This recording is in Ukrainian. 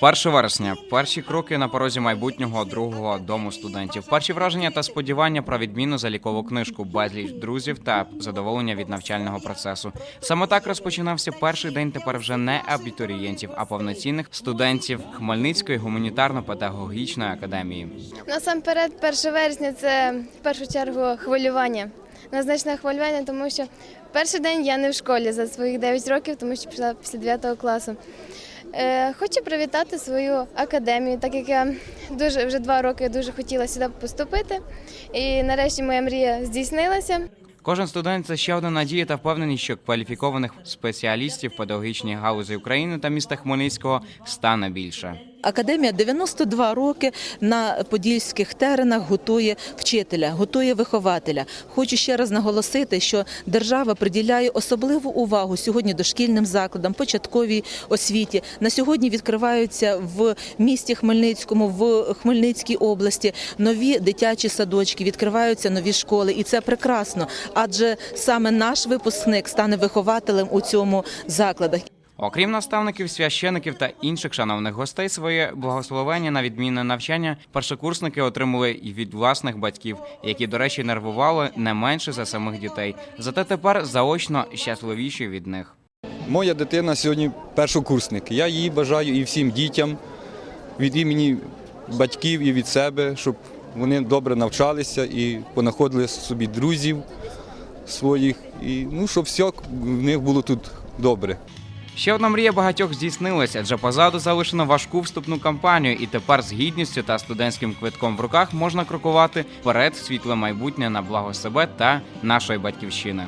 1 вересня. Перші кроки на порозі майбутнього другого дому студентів. Перші враження та сподівання про відмінну залікову книжку, безліч друзів та задоволення від навчального процесу. Саме так розпочинався перший день тепер вже не абітурієнтів, а повноцінних студентів Хмельницької гуманітарно-педагогічної академії. Насамперед, 1 вересня це в першу чергу хвилювання. Назначне хвилювання, тому що перший день я не в школі за своїх 9 років, тому що пішла після 9 класу. Е, хочу привітати свою академію, так як я дуже вже два роки дуже хотіла сюди поступити. І нарешті моя мрія здійснилася. Кожен студент це ще одна надія та впевненість, що кваліфікованих спеціалістів педагогічній галузі України та міста Хмельницького стане більше. Академія 92 роки на подільських теренах готує вчителя, готує вихователя. Хочу ще раз наголосити, що держава приділяє особливу увагу сьогодні дошкільним закладам, початковій освіті. На сьогодні відкриваються в місті Хмельницькому, в Хмельницькій області нові дитячі садочки, відкриваються нові школи, і це прекрасно. Адже саме наш випускник стане вихователем у цьому закладах. Окрім наставників, священиків та інших шановних гостей, своє благословення на відмінне навчання першокурсники отримали і від власних батьків, які, до речі, нервували не менше за самих дітей. Зате тепер заочно щасливіші від них. Моя дитина сьогодні першокурсник. Я їй бажаю і всім дітям від імені батьків і від себе, щоб вони добре навчалися і понаходили собі друзів своїх, і ну, щоб все в них було тут добре. Ще одна мрія багатьох здійснилася, адже позаду залишено важку вступну кампанію, і тепер з гідністю та студентським квитком в руках можна крокувати вперед в світле майбутнє на благо себе та нашої батьківщини.